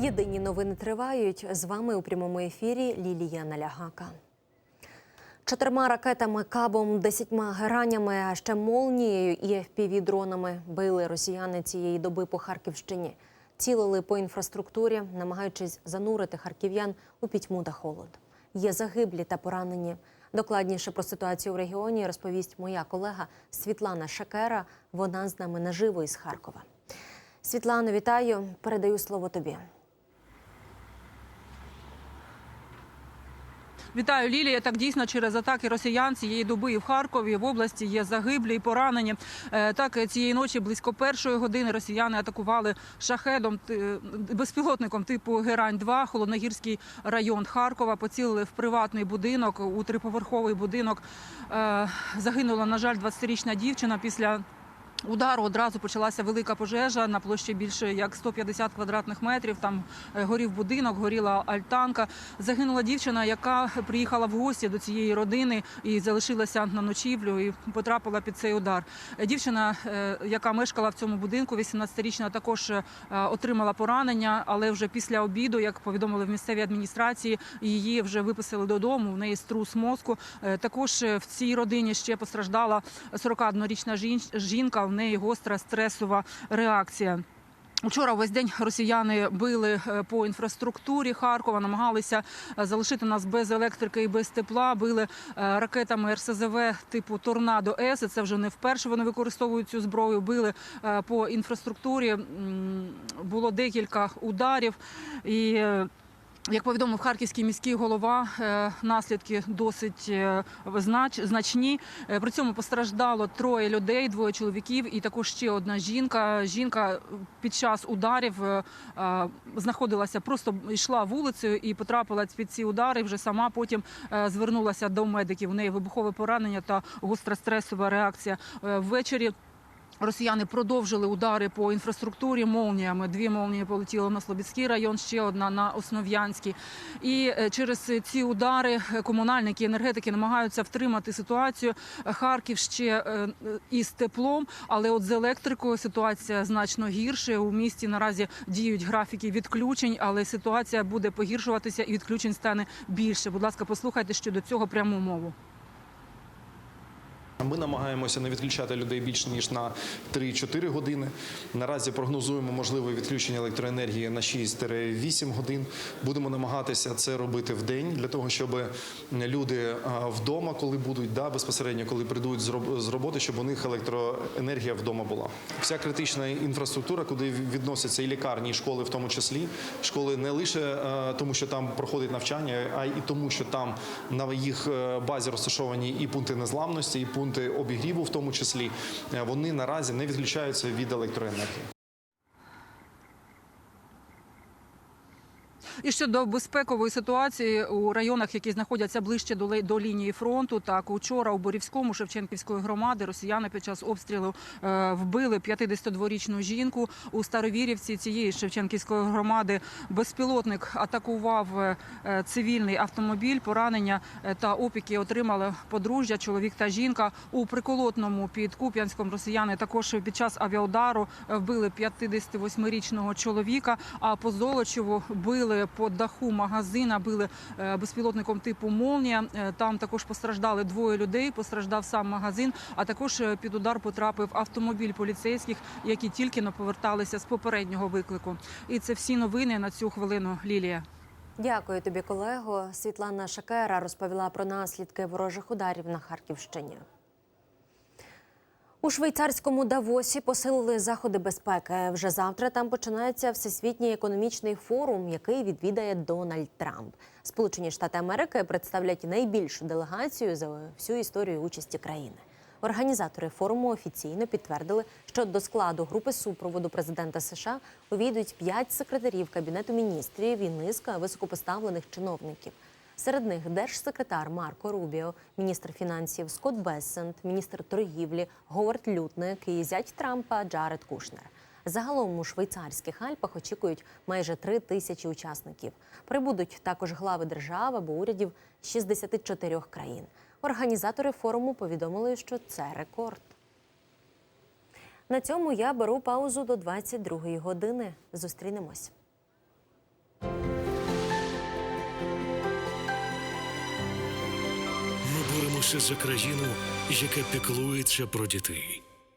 Єдині новини тривають. З вами у прямому ефірі Лілія Налягака. Чотирма ракетами, кабом, десятьма геранями, а ще молнією і FPV-дронами били росіяни цієї доби по Харківщині. Цілили по інфраструктурі, намагаючись занурити харків'ян у пітьму та холод. Є загиблі та поранені. Докладніше про ситуацію в регіоні розповість моя колега Світлана Шакера. Вона з нами наживо із Харкова. Світлано, вітаю. Передаю слово тобі. Вітаю, Лілія. Так дійсно через атаки росіян цієї доби і в Харкові в області є загиблі і поранені. Е, Так цієї ночі близько першої години росіяни атакували шахедом безпілотником типу Герань 2 холодногірський район Харкова. Поцілили в приватний будинок у триповерховий будинок. Е, Загинула на жаль 20-річна дівчина після. Удару одразу почалася велика пожежа на площі більше як 150 квадратних метрів. Там е, горів будинок, горіла альтанка. Загинула дівчина, яка приїхала в гості до цієї родини і залишилася на ночівлю і потрапила під цей удар. Е, Дівчина, е, яка мешкала в цьому будинку, 18-річна, також отримала поранення, але вже після обіду, як повідомили в місцевій адміністрації, її вже виписали додому. В неї струс мозку. Також в цій родині ще постраждала 41-річна жінка. В неї гостра стресова реакція. Учора весь день росіяни били е, по інфраструктурі Харкова, намагалися е, залишити нас без електрики і без тепла. Били е, ракетами РСЗВ типу Торнадо С. Це вже не вперше вони використовують цю зброю. Били по інфраструктурі. Було декілька ударів і. Як повідомив харківський міський голова, е, наслідки досить е, значні. Е, При цьому постраждало троє людей, двоє чоловіків і також ще одна жінка. Жінка під час ударів знаходилася просто йшла вулицею і потрапила під ці удари. Вже сама потім звернулася до медиків. У неї вибухове поранення та гостра стресова реакція. Ввечері Росіяни продовжили удари по інфраструктурі молніями. Дві молнії полетіли на Слобідський район, ще одна на Основ'янський. І е, через ці удари е, комунальники, енергетики намагаються втримати ситуацію. Харків ще е, із теплом, але от з електрикою ситуація значно гірше. У місті наразі діють графіки відключень, але ситуація буде погіршуватися і відключень стане більше. Будь ласка, послухайте щодо цього пряму мову. Ми намагаємося не відключати людей більше ніж на 3-4 години. Наразі прогнозуємо можливе відключення електроенергії на 6-8 годин. Будемо намагатися це робити в день для того, щоб люди вдома, коли будуть да, безпосередньо, коли прийдуть з роботи, щоб у них електроенергія вдома була. Вся критична інфраструктура, куди відносяться і лікарні, і школи, в тому числі школи не лише е, тому, що там проходить навчання, а й тому, що там на їх е, базі розташовані і пункти незламності, і пункти обігріву, в тому числі Е, вони наразі не відключаються від електроенергії. І щодо безпекової ситуації у районах, які знаходяться ближче до до лінії фронту, так учора у Борівському Шевченківської громади росіяни під час обстрілу е, вбили 52-річну жінку у Старовірівці цієї Шевченківської громади. Безпілотник атакував е, е, цивільний автомобіль. Поранення е, та опіки отримали подружжя, чоловік та жінка у приколотному під Куп'янськом. Росіяни також під час авіаудару вбили 58-річного чоловіка. А по Золочеву били по даху магазина, били е, безпілотником типу Молнія. Е, Там також постраждали двоє людей. Постраждав сам магазин. А також е, під удар потрапив автомобіль поліцейських, які тільки но поверталися з попереднього виклику. І це всі новини на цю хвилину. Лілія. Дякую тобі, колего. Світлана Шакера розповіла про наслідки ворожих ударів на Харківщині. У швейцарському Давосі посилили заходи безпеки. Вже завтра там починається всесвітній економічний форум, який відвідає Дональд Трамп. Сполучені Штати Америки представлять найбільшу делегацію за всю історію участі країни. Організатори форуму офіційно підтвердили, що до складу групи супроводу президента США увійдуть п'ять секретарів кабінету міністрів і низка високопоставлених чиновників. Серед них держсекретар Марко Рубіо, міністр фінансів Скотт Бессент, міністр торгівлі Говард Лютник і зять Трампа Джаред Кушнер. Загалом у швейцарських Альпах очікують майже три тисячі учасників. Прибудуть також глави держав або урядів 64 країн. Організатори форуму повідомили, що це рекорд. На цьому я беру паузу до 22 години. Зустрінемось. Молимося за країну, яка піклується про дітей.